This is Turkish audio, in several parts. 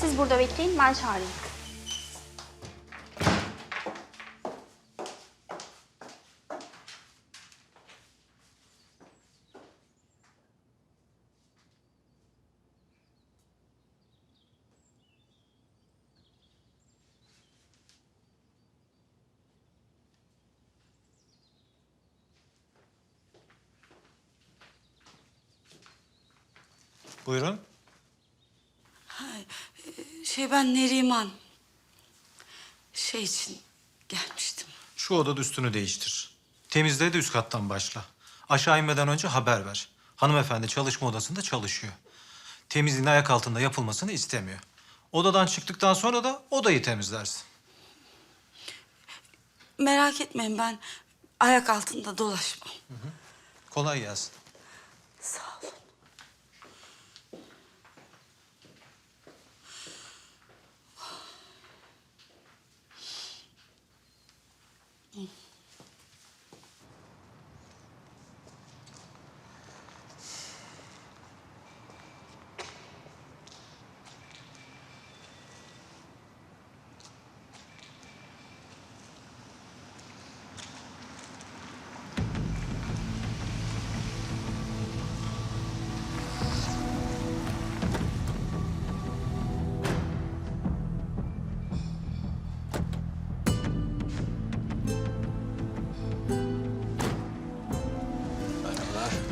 Siz burada bekleyin, ben çağırayım. Buyurun. Şey ben Neriman. Şey için gelmiştim. Şu odada üstünü değiştir. Temizle de üst kattan başla. Aşağı inmeden önce haber ver. Hanımefendi çalışma odasında çalışıyor. Temizliğin ayak altında yapılmasını istemiyor. Odadan çıktıktan sonra da odayı temizlersin. Merak etmeyin ben ayak altında dolaşmam. Kolay gelsin. Sağ olun.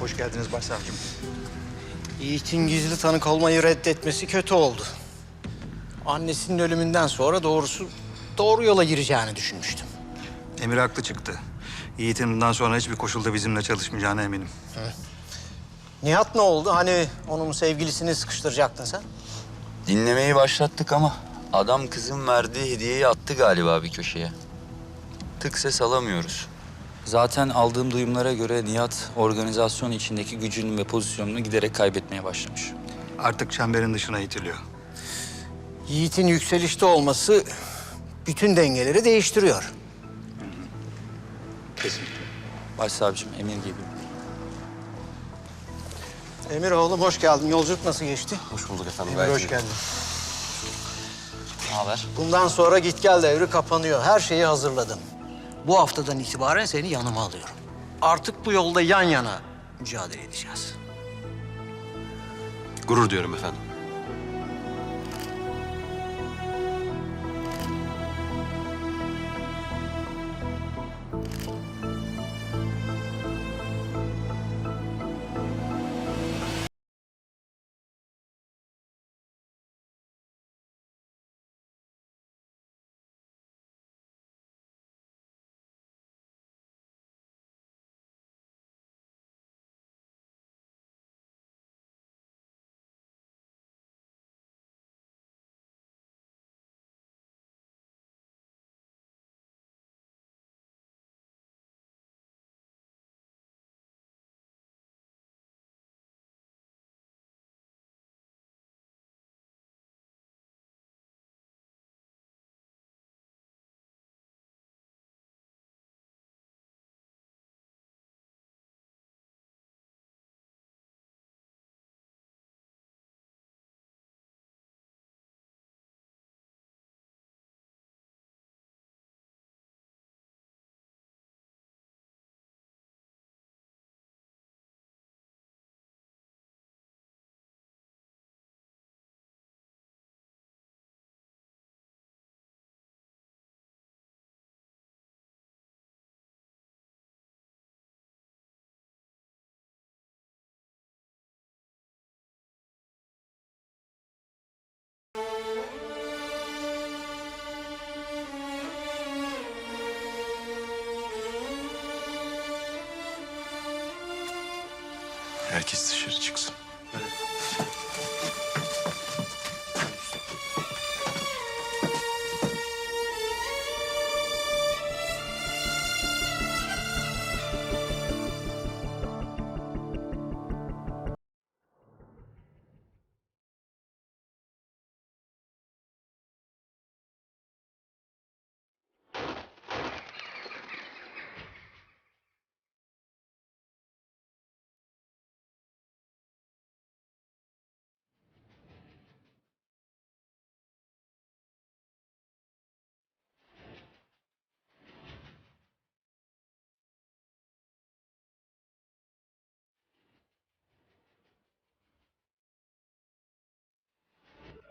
Hoş geldiniz başsavcım. Yiğit'in gizli tanık olmayı reddetmesi kötü oldu. Annesinin ölümünden sonra doğrusu doğru yola gireceğini düşünmüştüm. Emir haklı çıktı. Yiğit'in bundan sonra hiçbir koşulda bizimle çalışmayacağına eminim. Nihat ne oldu? Hani onun sevgilisini sıkıştıracaktın sen? Dinlemeyi başlattık ama adam kızın verdiği hediyeyi attı galiba bir köşeye. Tık ses alamıyoruz. Zaten aldığım duyumlara göre Nihat organizasyon içindeki gücünü ve pozisyonunu giderek kaybetmeye başlamış. Artık çemberin dışına itiliyor. Yiğit'in yükselişte olması bütün dengeleri değiştiriyor. Başsavcım emir gibi. Emir oğlum hoş geldin. Yolculuk nasıl geçti? Hoş bulduk efendim. Emir hoş geldin. Ne haber? Bundan sonra git gel devri kapanıyor. Her şeyi hazırladım. Bu haftadan itibaren seni yanıma alıyorum. Artık bu yolda yan yana mücadele edeceğiz. Gurur diyorum efendim. Herkes dışarı çıksın.